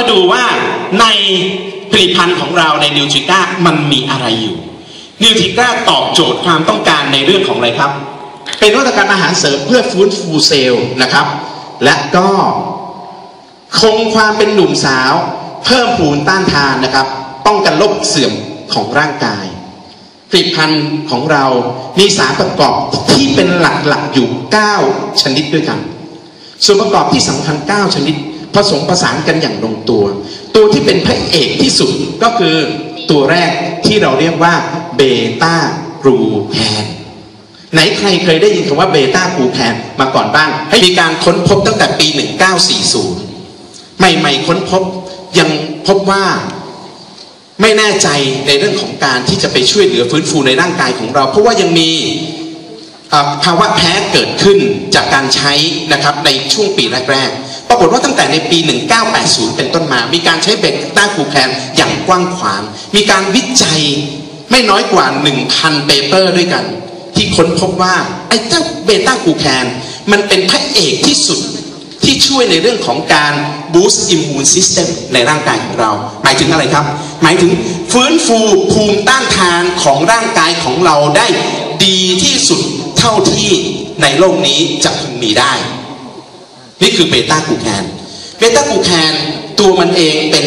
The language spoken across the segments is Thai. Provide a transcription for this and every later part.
มาดูว่าในผลิตภัณฑ์ของเราในนิวทริก้ามันมีอะไรอยู่นิวทริก้าตอบโจทย์ความต้องการในเรื่องของอะไรครับ เป็นนวัตกรรมอาหารเสริมเพื่อฟื้นฟูเซลล์นะครับ และก็คงความเป็นหนุ่มสาว เพิ่มภูมิต้านทานนะครับ ป้องกันโรคเสื่อมของร่างกายผลิตภัณฑ์ของเรามีสารประกอบที่เป็นหลักๆอยู่ 9 ชนิดด้วยกัน ส่วนประกอบที่สำคัญ 9 ชนิด ผสมประสานกันอย่างลงตัว ตัวที่เป็นพระเอกที่สุดก็คือตัวแรกที่เราเรียกว่าเบต้ากรูแคนไหนใครเคยได้ยินคำว่าเบต้ากรูแคนมาก่อนบ้างให้มีการค้นพบตั้งแต่ปี 1940 ใหม่ๆค้นพบยังพบว่าไม่แน่ใจในเรื่องของการที่จะไปช่วยเหลือฟื้นฟูในร่างกายของเรา เพราะว่ายังมีภาวะแพ้เกิดขึ้นจากการใช้นะครับในช่วงปีแรกๆ ปรากฏว่าตั้งแต่ในปี 1980 เป็นต้นมา มีการใช้เบต้ากูแคนอย่างกว้างขวาง มีการวิจัยไม่น้อยกว่า 1,000 เปเปอร์ด้วยกัน ที่ค้นพบว่า ไอ้เจ้าเบต้ากูแคนมันเป็นพระเอกที่สุดที่ช่วยในเรื่องของการ boost immune system ในร่างกายของเรา หมายถึงอะไรครับ หมายถึงฟื้นฟูภูมิต้านทานของร่างกายของเราได้ดีที่สุดเท่าที่ในโลกนี้จะพึงมีได้ นี่คือเบต้ากูแคนเบต้ากูแคนตัวมันเองเป็น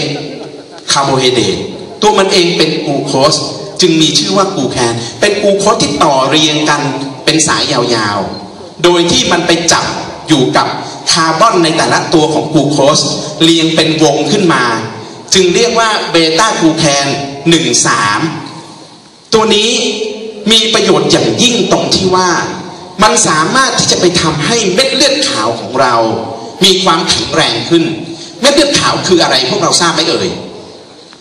คาร์โบไฮเดรตตัวมันเองเป็นกลูโคสจึงมีชื่อว่ากูแคนเป็นกลูโคสที่ต่อเรียงกันเป็นสายยาวๆ โดยที่มันไปจับอยู่กับคาร์บอนในแต่ละตัวของกลูโคสเรียงเป็นวงขึ้นมา จึงเรียกว่าเบต้ากลูแคน1 3 ตัวนี้มีประโยชน์อย่างยิ่งตรงที่ว่า มันสามารถที่จะไปทำให้เม็ดเลือดขาวของเรา มีความแข็งแรงขึ้น เม็ดเลือดขาวคืออะไรพวกเราทราบไหมเอ่ย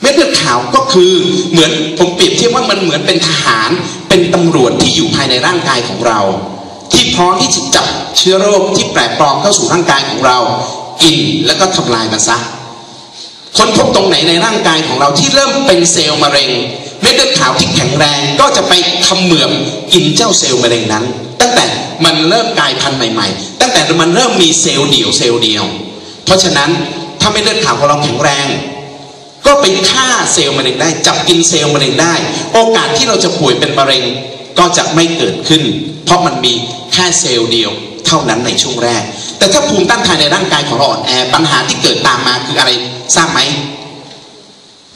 เม็ดเลือดขาวก็คือเหมือนผมเปรียบเทียบว่ามันเหมือนเป็นทหาร เป็นตำรวจที่อยู่ภายในร่างกายของเรา ที่พร้อมที่จะจับเชื้อโรคที่แปลกปลอมเข้าสู่ร่างกายของเรา กินแล้วก็ทำลายมันซะคนพบตรงไหนในร่างกายของเราที่เริ่มเป็นเซลล์มะเร็ง เม็ดเลือดขาวที่แข็งแรงก็จะไปขมือบกินเจ้าเซลล์มะเร็งนั้น ตั้งแต่มันเริ่มกลายพันธุ์ใหม่ ๆ ตั้งแต่มันเริ่มมีเซลล์เดี่ยวเซลล์เดียว เพราะฉะนั้นถ้าเม็ดเลือดขาวของเราแข็งแรง ก็ไปฆ่าเซลล์มะเร็งได้ จับกินเซลล์มะเร็งได้ โอกาสที่เราจะป่วยเป็นมะเร็งก็จะไม่เกิดขึ้น เพราะมันมีแค่เซลล์เดียวเท่านั้นในช่วงแรก แต่ถ้าภูมิต้านทานในร่างกายของเราอ่อนแอปัญหาที่เกิดตามมาคืออะไรทราบไหม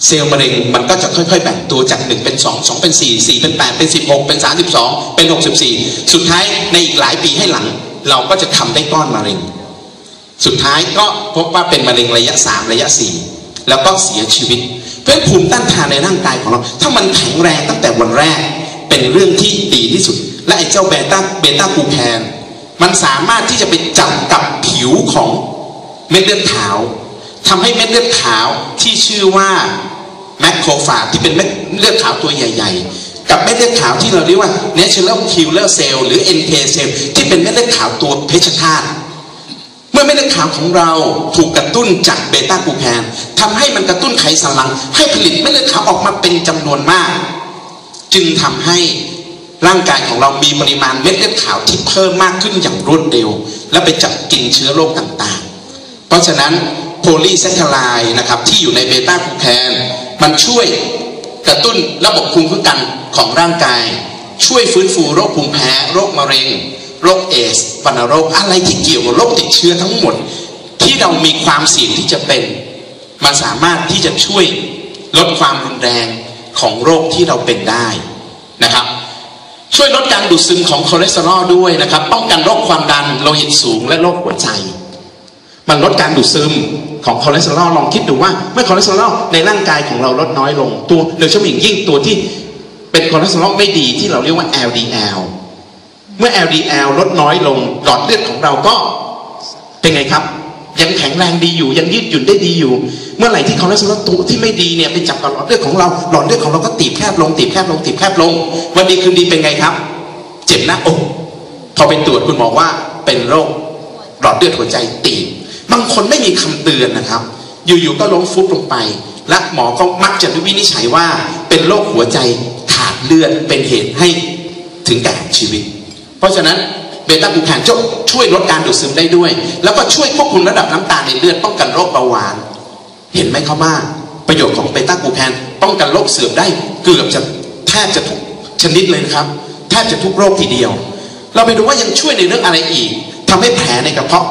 เซลล์มะเร็งมันก็จะค่อยๆ แบ่งตัวจาก 1 เป็น 2 2 เป็น 4 4 เป็น 8 เป็น 16 เป็น 32 เป็น 64 สุดท้ายในอีกหลายปีให้หลัง เราก็จะทำได้ก้อนมะเร็ง สุดท้ายก็พบว่าเป็นมะเร็งระยะ 3 ระยะ 4 แล้วก็เสียชีวิต เพราะภูมิต้านทานในร่างกายของเรา ถ้ามันแข็งแรงตั้งแต่วันแรก เป็นเรื่องที่ดีที่สุด และไอ้เจ้าเบต้าเบต้ากูแคนมันสามารถที่จะไปจับกับผิวของเม็ดเลือดขาว ทำให้เม็ดเลือดขาวที่ชื่อว่าแมคโครฟาที่เป็นเม็ดเลือดขาวตัวใหญ่ ๆ กับเม็ดเลือดขาวที่เราเรียกว่า natural killer cell หรือ NK cell ที่เป็นเม็ดเลือดขาวตัวเพชฌฆาตเมื่อเม็ดเลือดขาวของเราถูกกระตุ้นจากเบต้ากูแคนทำให้มันกระตุ้นไขสันหลัง ให้ผลิตเม็ดเลือดขาวออกมาเป็นจำนวนมาก จึงทำให้ร่างกายของเรามีปริมาณเม็ดเลือดขาวที่เพิ่มมากขึ้นอย่างรวดเร็ว และไปจับกินเชื้อโรคต่างๆ เพราะฉะนั้น โพลีแซคคาไลนะครับที่อยู่ในเบต้ากูแคนมันช่วยกระตุ้นระบบภูมิคุ้มกันของร่างกาย ช่วยฟื้นฟูโรคภูมิแพ้โรคมะเร็ง โรคเอสวัณโรคอะไรที่เกี่ยวกับโรคติดเชื้อทั้งหมด ที่เรามีความเสี่ยงที่จะเป็น มันสามารถที่จะช่วยลดความรุนแรงของโรคที่เราเป็นได้นะครับ ช่วยลดการดูดซึมของคอเลสเตอรอลด้วยนะครับ ป้องกันโรคความดันโลหิตสูงและโรคหัวใจ มันลดการดูดซึม ของคอเลสเตอรอลลองคิดดูว่าเมื่อคอเลสเตอรอลในร่างกายของเราลดน้อยลง ตัวโดยเฉพาะอย่างยิ่งตัวที่เป็นคอเลสเตอรอลไม่ดีที่เราเรียกว่า LDL เมื่อ LDL ลดน้อยลงหลอดเลือดของเราก็เป็นไงครับ ยังแข็งแรงดีอยู่ยังยืดหยุ่นได้ดีอยู่ เมื่อไหร่ที่คอเลสเตอรอลตัวที่ไม่ดีเนี่ยไปจับกับหลอดเลือดของเราหลอดเลือดของเราก็ตีบแคบลงตีบแคบลงตีบแคบลง วันดีคืนดีเป็นไงครับ เจ็บหน้าอกพอไปตรวจคุณหมอว่าเป็นโรคหลอดเลือดหัวใจตีบ บางคนไม่มีคำเตือนนะครับ อยู่ๆก็ล้มฟุบลงไป และหมอก็มักจะวินิจฉัยว่า เป็นโรคหัวใจขาดเลือดเป็นเหตุให้ถึงแก่ชีวิต เพราะฉะนั้นเบต้ากูแคนช่วยลดการดูดซึมได้ด้วย แล้วก็ช่วยควบคุมระดับน้ำตาลในเลือดป้องกันโรคเบาหวาน เห็นไหมครับว่าประโยชน์ของเบต้ากูแคนป้องกันโรคเสื่อมได้เกือบจะแทบจะทุกชนิดเลยนะครับแทบจะทุกโรคทีเดียว เราไปดูว่ายังช่วยในเรื่องอะไรอีกทำให้แผลในกระเพาะ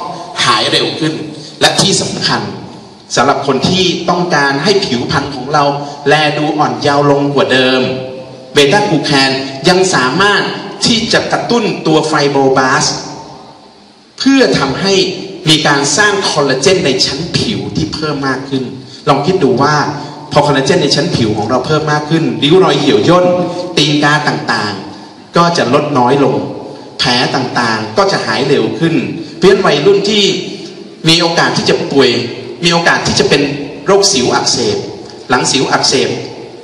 หายเร็วขึ้น และที่สำคัญสำหรับคนที่ต้องการให้ผิวพรรณของเรา แลดูอ่อนเยาว์ลงกว่าเดิม เบต้ากูแคนยังสามารถที่จะกระตุ้นตัวไฟโบบาส เพื่อทำให้มีการสร้างคอลลาเจนในชั้นผิวที่เพิ่มมากขึ้น ลองคิดดูว่าพอคอลลาเจนในชั้นผิวของเราเพิ่มมากขึ้น ริ้วรอยเหี่ยวย่น ตีนกาต่างๆ ก็จะลดน้อยลง แผลต่างๆ ก็จะหายเร็วขึ้น เพื่อนวัยรุ่นที่ มีโอกาสที่จะป่วย มีโอกาสที่จะเป็นโรคสิวอักเสบ หลังสิวอักเสบ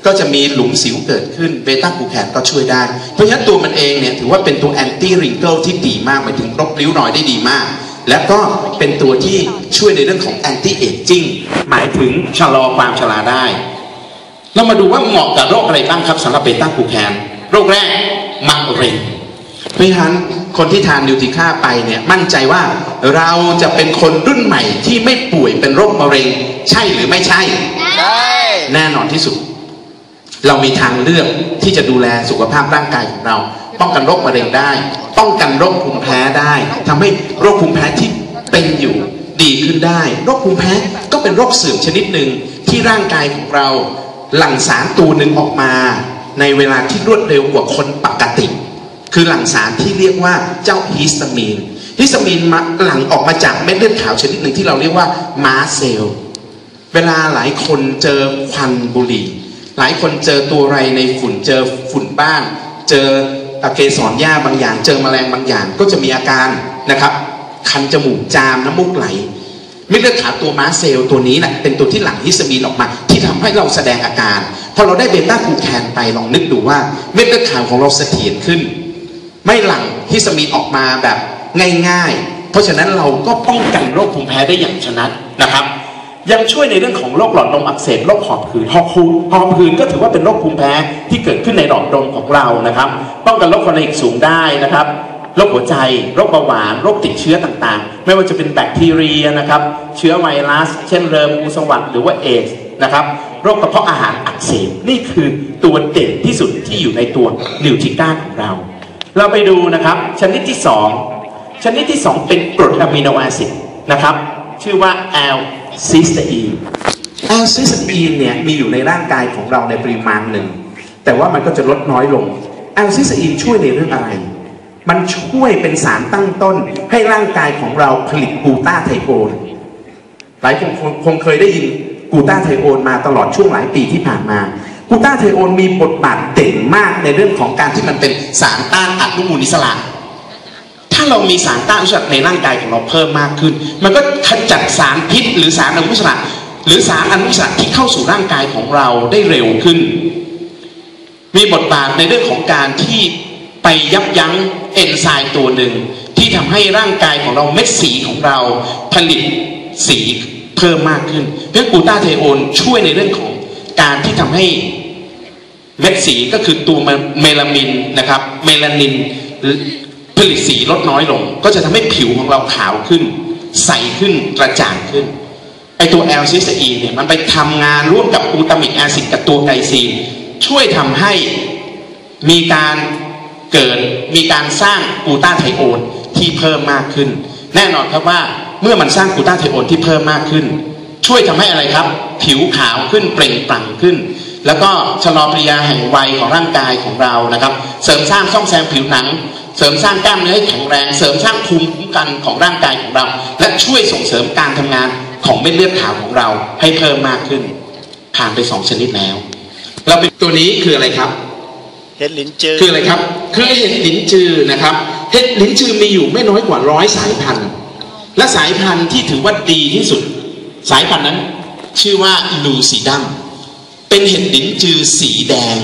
ก็จะมีหลุมสิวเกิดขึ้นเบต้ากูแคนก็ช่วยได้ เพราะฉะนั้นตัวมันเองเนี่ยถือว่าเป็นตัวแอนตี้ริงเกิลที่ดีมากหมายถึงลบริ้วรอยได้ดีมาก และก็เป็นตัวที่ช่วยในเรื่องของแอนตี้เอจจิ้งหมายถึงชะลอความชราได้ เรามาดูว่าเหมาะกับโรคอะไรบ้างครับสำหรับเบต้ากูแคนโรคแรกมะเร็งเพราะฉะนั้น คนที่ทานนิวติค่าไปเนี่ยมั่นใจว่าเราจะเป็นคนรุ่นใหม่ที่ไม่ป่วยเป็นโรคมะเร็ง ใช่หรือไม่ใช่ใช่แน่นอนที่สุด เรามีทางเลือกที่จะดูแลสุขภาพร่างกายของเรา ป้องกันโรคมะเร็งได้ ป้องกันโรคภูมิแพ้ได้ทำให้โรคภูมิแพ้ที่เป็นอยู่ดีขึ้นได้ โรคภูมิแพ้ก็เป็นโรคเสื่อมชนิดหนึ่งที่ร่างกายของเราหลั่งสารตัวหนึ่งออกมา ในเวลาที่รวดเร็วกว่าคนปกติ คือหลั่งสารที่เรียกว่าเจ้าฮิสตามีนฮิสตามีนมาหลั่งออกมาจากเม็ดเลือดขาวชนิดหนึ่งที่เราเรียกว่ามาเซลเวลาหลายคนเจอควันบุหรี่ หลายคนเจอตัวไรในฝุ่นเจอฝุ่นบ้านเจอเกสรหญ้าบางอย่าง เจอแมลงบางอย่าง ก็จะมีอาการนะครับคันจมูกจามน้ำมูกไหลเม็ดเลือดขาวตัวม้าเซลล์ตัวนี้แหละเป็นตัวที่หลั่งฮิสตามีนออกมา ที่ทำให้เราแสดงอาการพอเราได้เบต้ากูแคนไปลองนึกดูว่าเม็ดเลือดขาวของเราเสถียรขึ้น ไม่หลั่งฮิสตามีนออกมาแบบง่ายๆ เพราะฉะนั้นเราก็ป้องกันโรคภูมิแพ้ได้อย่างชนะนะครับ ยังช่วยในเรื่องของโรคหลอดลมอักเสบโรคหอบหืดหอบหืดหอบหืดก็ถือว่าเป็นโรคภูมิแพ้ที่เกิดขึ้นในหลอดลมของเรานะครับ ป้องกันโรคความดันสูงได้นะครับโรคหัวใจ โรคเบาหวาน โรคติดเชื้อต่างๆ ไม่ว่าจะเป็นแบคทีเรียนะครับ เชื้อไวรัส เช่นเริมอูสวัดหรือว่าเอสนะครับ โรคกระเพาะอาหารอักเสบ นี่คือตัวเด่นที่สุดที่อยู่ในตัวนิวทริก้าของเรา เราไปดูนะครับ ชนิดที่ 2 ชนิดที่ 2 เป็นกรดอะมิโนแอซิดนะครับ ชื่อว่าแอลซิสเตอีนแอลซิสเตอีนเนี่ยมีอยู่ในร่างกายของเราในปริมาณหนึ่ง แต่ว่ามันก็จะลดน้อยลงแอลซิสเตอีนช่วยในเรื่องอะไร มันช่วยเป็นสารตั้งต้น ให้ร่างกายของเราผลิตกูต้าไทโอนหลายคนคงเคยได้ยินกูต้าไทโอนมาตลอดช่วงหลายปีที่ผ่านมา กลูตาไทโอนมีบทบาทเด่นมากในเรื่องของการที่มันเป็นสารต้านอนุมูลอิสระถ้าเรามีสารต้านอนุมูลอิสระในร่างกายของเราเพิ่มมากขึ้น มันก็ขจัดสารพิษ หรือสารอนุมูลอิสระ หรือสารอนุมูลอิสระที่เข้าสู่ร่างกายของเราได้เร็วขึ้น มีบทบาทในเรื่องของการที่ไปยับยั้งเอนไซม์ตัวหนึ่งที่ทำให้ร่างกายของเราเม็ดสีของเราผลิตสีเพิ่มมากขึ้น เพราะกูตาไทโอนช่วยในเรื่องของการที่ทำให้ เม็ดสีก็คือตัวเมลามินนะครับ เมลานินผลิตสีลดน้อยลง ก็จะทำให้ผิวของเราขาวขึ้น ใสขึ้นกระจ่างขึ้นไอตัวแอลซิสอีเนี่ยมันไปทำงานร่วมกับกลูตามิกแอซิดกับตัวไกซีนช่วยทำให้มีการเกิดมีการสร้างกูต้าไทโอนที่เพิ่มมากขึ้น แน่นอนครับว่าเมื่อมันสร้างกูต้าไทโอนที่เพิ่มมากขึ้น ช่วยทำให้อะไรครับ ผิวขาวขึ้นเปล่งปลั่งขึ้น แล้วก็ชะลอปริยาแห่งวัยของร่างกายของเรานะครับ เสริมสร้างซ่อมแซมผิวหนัง เสริมสร้างกล้ามเนื้อให้แข็งแรง เสริมสร้างภูมิคุ้มกันของร่างกายของเรา และช่วยส่งเสริมการทำงานของเม็ดเลือดขาวของเราให้เพิ่มมากขึ้น ผ่านไปสองชนิดแล้ว เราเป็นตัวนี้คืออะไรครับเห็ดลิ้นจือคืออะไรครับ คือเห็ดลิ้นจือนะครับ เห็ดลิ้นจือมีอยู่ไม่น้อยกว่าร้อยสายพันธุ์ และสายพันธุ์ที่ถือว่าดีที่สุด สายพันธุ์นั้น ชื่อว่าลูซิดัม เป็นเห็ดลิ้นจือสีแดง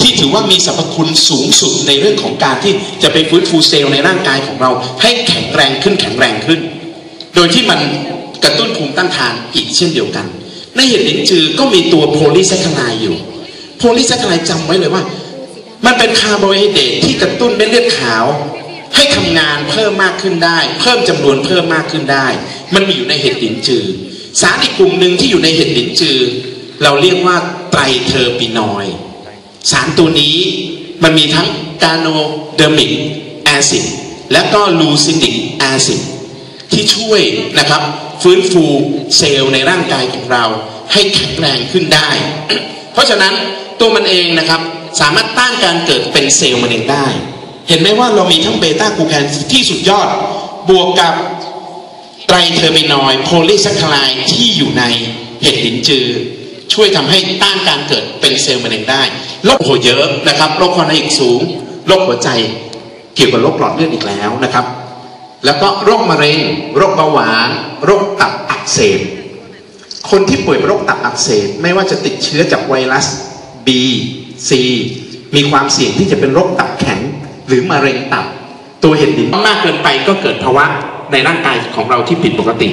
ที่ถือว่ามีสรรพคุณสูงสุดในเรื่องของการที่จะไปฟื้นฟูเซลล์ในร่างกายของเรา ให้แข็งแรงขึ้นแข็งแรงขึ้น โดยที่มันกระตุ้นภูมิต้านทานอีกเช่นเดียวกัน ในเห็ดลิ้นจือก็มีตัวโพลีแซคคาไลอยู่ โพลีแซคคาไลจำไว้เลยว่า มันเป็นคาร์โบไฮเดรตที่กระตุ้นเม็ดเลือดขาวให้ทำงานเพิ่มมากขึ้นได้ เพิ่มจำนวนเพิ่มมากขึ้นได้ มันมีอยู่ในเห็ดลิ้นจือ สารอีกกลุ่มหนึ่งที่อยู่ในเห็ดหลินจือ เราเรียกว่าไตรเทอร์ปินอยด์สารตัวนี้มันมีทั้งกาโนเดอร์มิกแอซิดและก็ลูซินิกแอซิดที่ช่วยนะครับ ฟื้นฟูเซลล์ในร่างกายของเราให้แข็งแรงขึ้นได้ เพราะฉะนั้นตัวมันเองนะครับ สามารถต้านการเกิดเป็นเซลล์มะเร็งได้ เห็นไหมว่าเรามีทั้งเบต้ากูแคนที่สุดยอด บวกกับไตรเทอร์มินอยด์โพลีแซคคารายที่อยู่ในเห็ดหลินจือ ช่วยทำให้ต้านการเกิดเป็นเซลล์มะเร็งได้โรคหัวเยอะนะครับโรคความดันอีกสูงโรคหัวใจเกี่ยวกับโรคหลอดเลือดอีกแล้วนะครับ แล้วก็โรคมะเร็ง โรคเบาหวาน โรคตับอักเสบคนที่ป่วยโรคตับอักเสบไม่ว่าจะติดเชื้อจากไวรัส B C มีความเสี่ยงที่จะเป็นโรคตับแข็ง หรือมะเร็งตับ ตัวเห็ดดินมากเกินไปก็เกิดภาวะในร่างกายของเราที่ผิดปกติ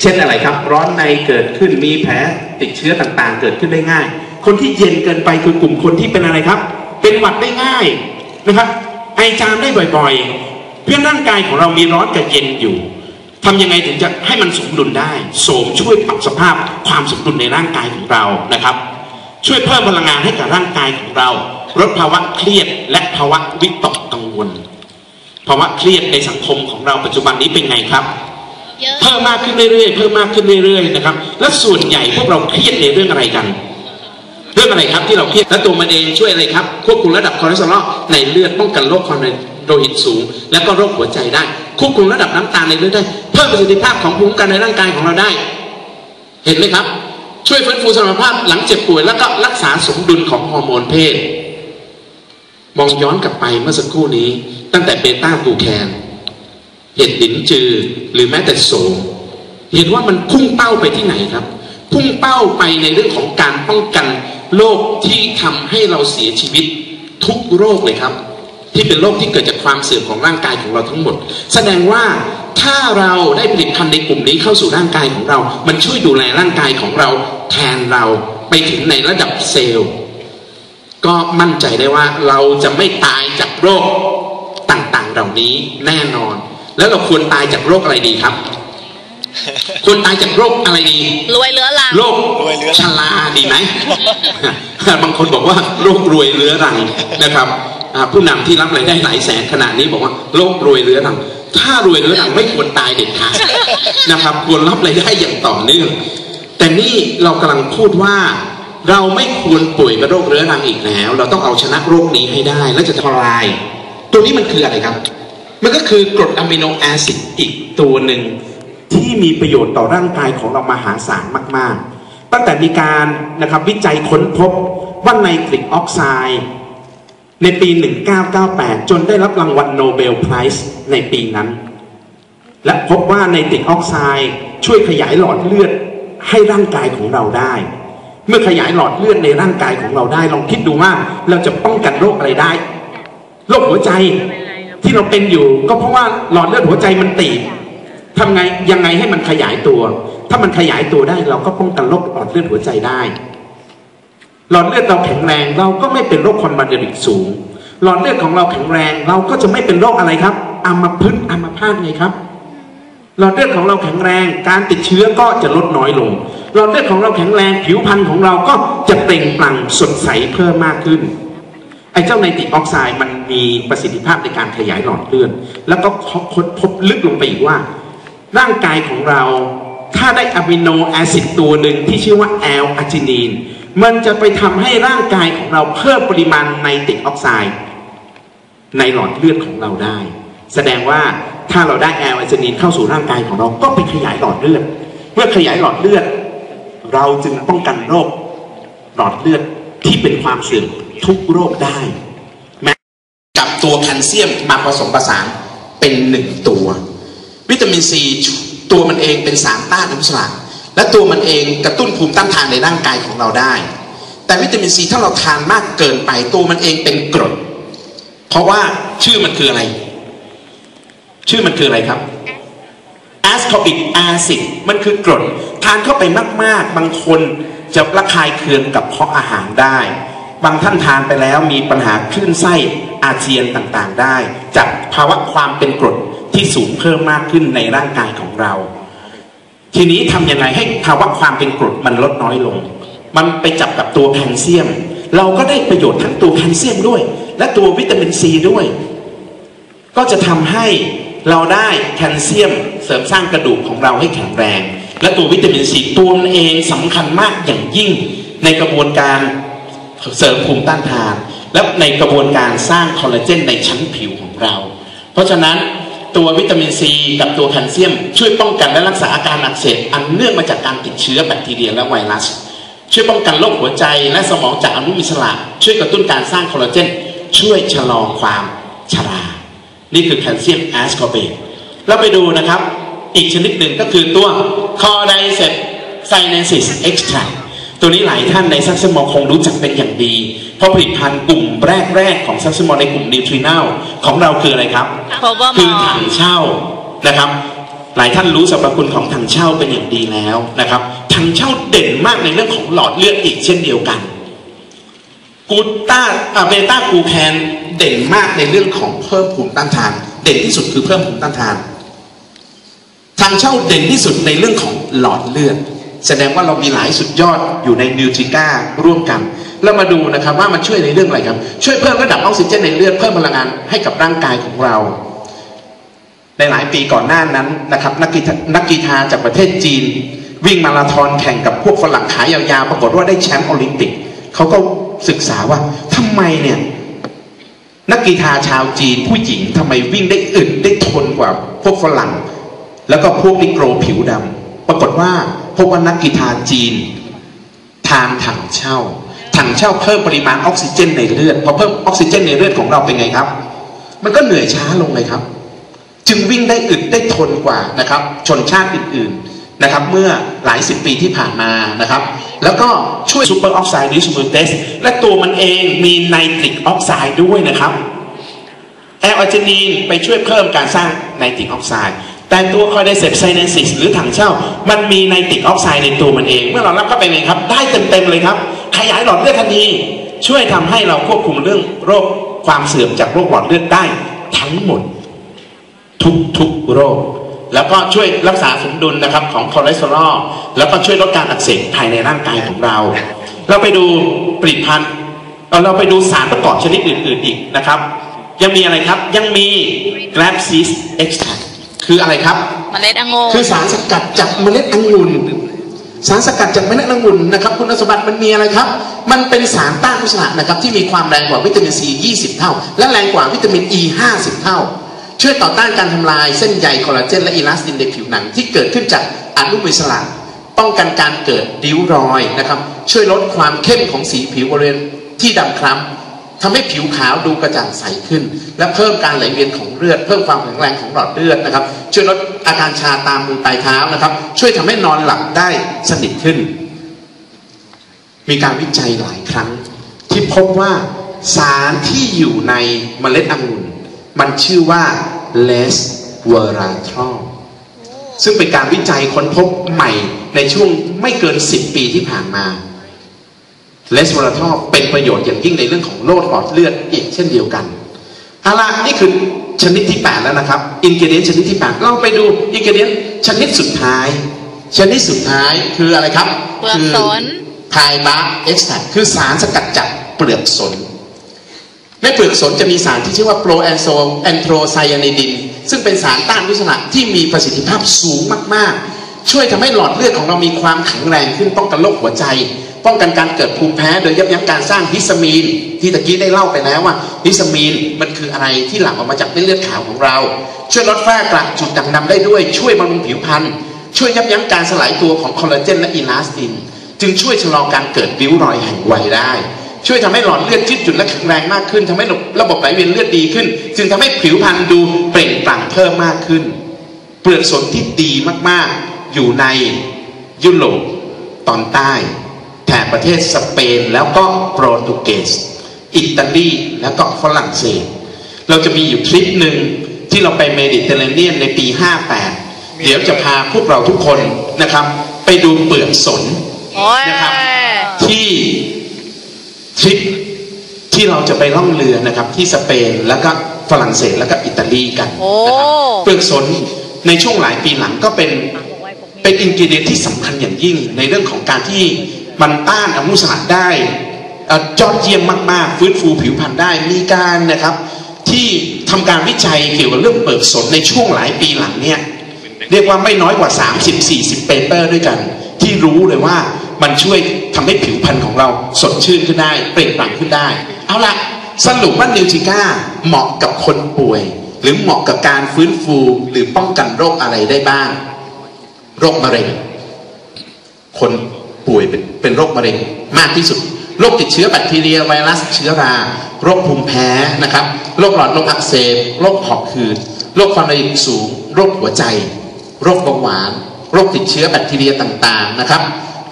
เช่นอะไรครับ ร้อนในเกิดขึ้นมีแผลติดเชื้อต่างๆ เกิดขึ้นได้ง่าย คนที่เย็นเกินไปคือกลุ่มคนที่เป็นอะไรครับ เป็นหวัดได้ง่ายนะครับไอจามได้บ่อยๆ เพื่อร่างกายของเรามีร้อนกับเย็นอยู่ทำยังไงถึงจะให้มันสมดุลได้โสมช่วยปรับสภาพความสมดุลในร่างกายของเรานะครับ ช่วยเพิ่มพลังงานให้กับร่างกายของเราลดภาวะเครียดและภาวะวิตกกังวลภาวะเครียดในสังคมของเราปัจจุบันนี้เป็นไงครับ เพิ่มมากขึ้นเรื่อยๆเพิ่มมากขึ้นเรื่อยๆนะครับ และส่วนใหญ่พวกเราเครียดในเรื่องอะไรกัน เรื่องอะไรครับที่เราเครียดและตัวมันเองช่วยอะไรครับควบคุมระดับคอเลสเตอรอลในเลือดป้องกันโรคความดันโลหิตสูง และก็โรคหัวใจได้ ควบคุมระดับน้ำตาลในเลือดได้ เพิ่มประสิทธิภาพของภูมิคุ้มกันในร่างกายของเราได้ เห็นไหมครับ ช่วยฟื้นฟูสมรรถภาพหลังเจ็บป่วย แล้วก็รักษาสมดุลของฮอร์โมนเพศ มองย้อนกลับไปเมื่อสักครู่นี้ ตั้งแต่เบต้ากูแคน เห็ดหลินจือหรือแม้แต่โสมเห็นว่ามันพุ่งเป้าไปที่ไหนครับ พุ่งเป้าไปในเรื่องของการป้องกันโรคที่ทำให้เราเสียชีวิตทุกโรคเลยครับ ที่เป็นโรคที่เกิดจากความเสื่อมของร่างกายของเราทั้งหมด แสดงว่าถ้าเราได้ผลิตภัณฑ์ในกลุ่มนี้เข้าสู่ร่างกายของเรา มันช่วยดูแลร่างกายของเราแทนเราไปถึงในระดับเซลล์ ก็มั่นใจได้ว่าเราจะไม่ตายจากโรคต่างๆเหล่านี้แน่นอน แล้วเราควรตายจากโรคอะไรดีครับ ควรตายจากโรคอะไรดี รวยเรื้อรัง โรครวยเรื้อรัง ชราดีไหม บางคนบอกว่าโรครวยเรื้อรังนะครับอ่าผู้นำที่รับรายได้หลายแสนขนาดนี้บอกว่าโรครวยเรื้อรัง ถ้ารวยเรื้อรังไม่ควรตายเด็ดขาดนะครับ ควรรับรายได้อย่างต่อเนื่อง แต่นี่เรากำลังพูดว่า เราไม่ควรป่วยเป็นโรคเรื้อรังอีกแล้ว เราต้องเอาชนะโรคนี้ให้ได้ และจะทลาย ตัวนี้มันคืออะไรครับ มันก็คือกรดอะมิโนแอซิดอีกตัวหนึ่งที่มีประโยชน์ต่อร่างกายของเรามหาศาลมาก ๆ ตั้งแต่มีการนะครับวิจัยค้นพบว่าไนตริกออกไซด์ในปี 1998 จนได้รับรางวัลโนเบลไพรส์ในปีนั้น และพบว่าไนตริกออกไซด์ช่วยขยายหลอดเลือดให้ร่างกายของเราได้ เมื่อขยายหลอดเลือดในร่างกายของเราได้ ลองคิดดูว่าเราจะป้องกันโรคอะไรได้ โรคหัวใจ ที่เราเป็นอยู่ ก็เพราะว่าหลอดเลือดหัวใจมันตีบทำไงยังไงให้มันขยายตัว ถ้ามันขยายตัวได้เราก็ป้องกันโรคหลอดเลือดหัวใจได้ หลอดเลือดเราแข็งแรงเราก็ไม่เป็นโรคความดันโลหิตสูง หลอดเลือดของเราแข็งแรง เราก็จะไม่เป็นโรคอะไรครับอัมพฤกษ์อัมพาตไงครับ หลอดเลือดของเราแข็งแรง การติดเชื้อก็จะลดน้อยลง หลอดเลือดของเราแข็งแรงผิวพรรณของเราก็จะเปล่งปลั่งสดใสเพิ่มมากขึ้นไอ้เจ้าไนตริกออกไซด์มัน มีประสิทธิภาพในการขยายหลอดเลือดแล้วก็ค้นพบลึกลงไปอีกว่า ร่างกายของเราถ้าได้อะมิโนแอซิดตัวหนึ่งที่ชื่อว่าแอลอาจินีนมันจะไปทำให้ร่างกายของเราเพิ่มปริมาณไนตริกออกไซด์ในหลอดเลือดของเราได้ แสดงว่าถ้าเราได้แอลอาจินีนเข้าสู่ร่างกายของเราก็ไปขยายหลอดเลือดเมื่อขยายหลอดเลือด เราจึงป้องกันโรคหลอดเลือดที่เป็นความเสื่อมทุกโรคได้ กับตัวแคลเซียมมาผสมผสานเป็นหนึ่งตัว วิตามินซีตัวมันเองเป็นสารต้านอนุมูลอิสระและตัวมันเองกระตุ้นภูมิต้านทานในร่างกายของเราได้ แต่วิตามินซีถ้าเราทานมากเกินไปตัวมันเองเป็นกรด เพราะว่าชื่อมันคืออะไร ชื่อมันคืออะไรครับแอสคอบิกแอซิดมันคือกรด ทานเข้าไปมาก ๆ บางคนจะระคายเคืองกับเพาะอาหารได้ บางท่านทานไปแล้วมีปัญหาคลื่นไส้อาเจียนต่างๆได้ จากภาวะความเป็นกรดที่สูงเพิ่มมากขึ้นในร่างกายของเรา ทีนี้ทำยังไงให้ภาวะความเป็นกรดมันลดน้อยลง มันไปจับกับตัวแคลเซียม เราก็ได้ประโยชน์ทั้งตัวแคลเซียมด้วย และตัววิตามินซีด้วย ก็จะทำให้เราได้แคลเซียมเสริมสร้างกระดูกของเราให้แข็งแรง และตัววิตามินซีตัวมันเองสำคัญมากอย่างยิ่งในกระบวนการ เสริมภูมิต้านทาน และในกระบวนการสร้างคอลลาเจนในชั้นผิวของเรา เพราะฉะนั้นตัววิตามินซีกับตัวแคลเซียม ช่วยป้องกันและรักษาอาการอักเสบอันเนื่องมาจากการติดเชื้อแบคทีเรียและไวรัส ช่วยป้องกันโรคหัวใจและสมองจากอนุมูลอิสระช่วยกระตุ้นการสร้างคอลลาเจน ช่วยชะลอความชรา นี่คือแคลเซียมแอสคอเบตเราไปดูนะครับ อีกชนิดหนึ่งก็คือตัวคอไดเซปไซเนซิสเอ็กซ์ตร้ ตัวนี้หลายท่านในซักซมอคงรู้จักเป็นอย่างดี เพราะผลิตภัณฑ์กลุ่มแรกๆของซักซมอในกลุ่มนิวทรีน l ของเราคืออะไรครับ Power คือ Mall ถังเช่านะครับ หลายท่านรู้สรรพคุณของถังเช่าเป็นอย่างดีแล้วนะครับถังเช่าเด่นมากในเรื่องของหลอดเลือดอีกเช่นเดียวกันกูต้าเบต้ากูแคนเด่นมากในเรื่องของเพิ่มภูมิต้านทาน เด่นที่สุดคือเพิ่มภูมิต้านทานทางเช่าเด่นที่สุดในเรื่องของหลอดเลือด แสดงว่าเรามีหลายสุดยอดอยู่ในนิวทริก้าร่วมกัน แล้วมาดูนะครับว่ามันช่วยในเรื่องอะไรครับ ช่วยเพิ่มระดับออกซิเจนในเลือดเพิ่มพลังงานให้กับร่างกายของเรา ในหลายปีก่อนหน้านั้นนะครับนักกีฬานักกีฬาจากประเทศจีน วิ่งมาราธอนแข่งกับพวกฝรั่งขายาวๆปรากฏว่าได้แชมป์โอลิมปิกเขาก็ศึกษาว่าทำไมเนี่ยนักกีฬาชาวจีนผู้หญิงทำไมวิ่งได้อึดได้ทนกว่าพวกฝรั่ง แล้วก็พวกนิโกรผิวดำ ปรากฏว่าพบว่านักกีฬาจีน ทานถังเช่า ถังเช่าเพิ่มปริมาณออกซิเจนในเลือดพอเพิ่มออกซิเจนในเลือดของเราเป็นไงครับ มันก็เหนื่อยช้าลงเลยครับ จึงวิ่งได้อึดได้ทนกว่านะครับ ชนชาติอื่นๆนะครับ เมื่อหลายสิบปีที่ผ่านมานะครับ แล้วก็ช่วยซูเปอร์ออกไซด์ดิสมูเตสและตัวมันเองมีไนตริกออกไซด์ด้วยนะครับแอลอาจินีนไปช่วยเพิ่มการสร้างไนตริกออกไซด์ แต่ตัวคอไดเซปไซเนซิสหรือถังเช่า มันมีไนตริกออกไซด์ในตัวมันเอง เมื่อเรารับเข้าไปเลยครับ ได้เต็มๆเลยครับ ขยายหลอดเลือดทันทีช่วยทำให้เราควบคุมเรื่องโรคความเสื่อมจากโรคหลอดเลือดได้ทั้งหมด ทุกทุกโรค แล้วก็ช่วยรักษาสมดุลนะครับของคอเลสเตอรอลแล้วก็ช่วยลดการอักเสบภายในร่างกายของเรา เราไปดูผลิตภัณฑ์เราไปดูสารประกอบชนิดอื่น ๆอีกนะครับ ยังมีอะไรครับยังมี g l a p s i s extract คืออะไรครับเมล็ดองุ่นคือสารสกัดจากเมล็ดองุ่นสารสกัดจากเมล็ดองุ่นนะครับ คุณสมบัติมันมีอะไรครับ มันเป็นสารต้านอนุมูลอิสระนะครับ ที่มีความแรงกว่าวิตามินซี20 เท่า และแรงกว่าวิตามิน E 50 เท่า ช่วยต่อต้านการทำลายเส้นใยคอลลาเจนและอิลาสตินในผิวหนัง ที่เกิดขึ้นจากอนุมูลอิสระป้องกันการเกิดริ้วรอยนะครับ ช่วยลดความเข้มของสีผิวบริเวณที่ดำคล้ำ ทำให้ผิวขาวดูกระจ่างใสขึ้น และเพิ่มการไหลเวียนของเลือด เพิ่มความแข็งแรงของหลอดเลือดนะครับ ช่วยลดอาการชาตามมือปลายเท้านะครับ ช่วยทำให้นอนหลับได้สนิทขึ้น มีการวิจัยหลายครั้ง ที่พบว่าสารที่อยู่ในเมล็ดองุ่น มันชื่อว่าเลสเวอราทรอลซึ่งเป็นการวิจัยค้นพบใหม่ในช่วงไม่เกิน 10 ปีที่ผ่านมา เลสเวอราทอลเป็นประโยชน์อย่างยิ่งในเรื่องของโรคหลอดเลือดอีกเช่นเดียวกันเอาล่ะนี่คือชนิดที่ 8 แล้วนะครับ อินกิเดียนชนิดที่8เราไปดูอินกิเดียนชนิดสุดท้าย ชนิดสุดท้ายคืออะไรครับเปลือกสนไพบาร์เอ็กซ์แทคือสารสกัดจากเปลือกสน ในเปลือกสนจะมีสารที่ชื่อว่าโปรแอนโซแอนโทรไซยานิดิน ซึ่งเป็นสารต้านอนุมูลอิสระที่มีประสิทธิภาพสูงมากๆ ช่วยทำให้หลอดเลือดของเรามีความแข็งแรงขึ้นป้องกันโรคหัวใจ ป้องกันการเกิดภูมิแพ้โดยยับยั้งการสร้างฮิสตามีน ที่ตะกี้ได้เล่าไปแล้วว่าฮิสตามีนมันคืออะไรที่หลั่งออกมาจากเม็ดเลือดขาวของเรา ช่วยลดฝ้ากระจุดด่างดำได้ด้วย ช่วยบำรุงผิวพรรณช่วยยับยั้งการสลายตัวของคอลลาเจนและอิลาสติน จึงช่วยชะลอการเกิดริ้วรอยแห่งวัยได้ ช่วยทำให้หลอดเลือดยืดหยุ่นและแข็งแรงมากขึ้นทำให้ระบบไหลเวียนเลือดดีขึ้น จึงทำให้ผิวพรรณดูเปล่งปลั่งเพิ่มมากขึ้น เปลือกสนที่ดีมากๆ อยู่ในยุโรปตอนใต้ ประเทศสเปนแล้วก็โปรตุเกส อิตาลีแล้วก็ฝรั่งเศส เราจะมีอยู่ทริปหนึ่งที่เราไปเมดิเตอร์เรเนียนในปี 58 เดี๋ยวจะพาพวกเราทุกคนนะครับ ไปดูเปลือกสนโอ้ยนะครับที่ทริปที่เราจะไปล่องเรือนะครับที่สเปนแล้วก็ฝรั่งเศสแล้วก็อิตาลีกันโอ้นะครับเปลือกสนในช่วงหลายปีหลังก็เป็นเป็นอินกิเดียนที่สำคัญอย่างยิ่งในเรื่องของการที่ มันต้านอนุมูลอิสระได้เอ่อยอดเยี่ยมมากๆ ฟื้นฟูผิวพรรณได้มีการนะครับ ที่ทำการวิจัยเกี่ยวกับเรื่องเปิดสนในช่วงหลายปีหลังเนี่ยเรียกว่าไม่น้อยกว่า 30-40 เปเปอร์ด้วยกัน ที่รู้เลยว่ามันช่วยทำให้ผิวพรรณของเราสดชื่นขึ้นได้ เปล่งปลั่งขึ้นได้ เอาละสรุปว่านิวทิก้าเหมาะกับคนป่วย หรือเหมาะกับการฟื้นฟูหรือป้องกันโรคอะไรได้บ้าง โรคมะเร็งคน ป่วยเป็นเป็นโรคมะเร็งมากที่สุด โรคติดเชื้อแบคทีเรียไวรัสเชื้อรา โรคภูมิแพ้นะครับ โรคหลอดลมอักเสบ โรคหอบหืด โรคความดันสูง โรคหัวใจ โรคเบาหวาน โรคติดเชื้อแบคทีเรียต่างๆนะครับ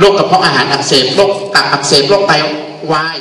โรคกระเพาะอาหารอักเสบ โรคตับอักเสบ โรคไตวาย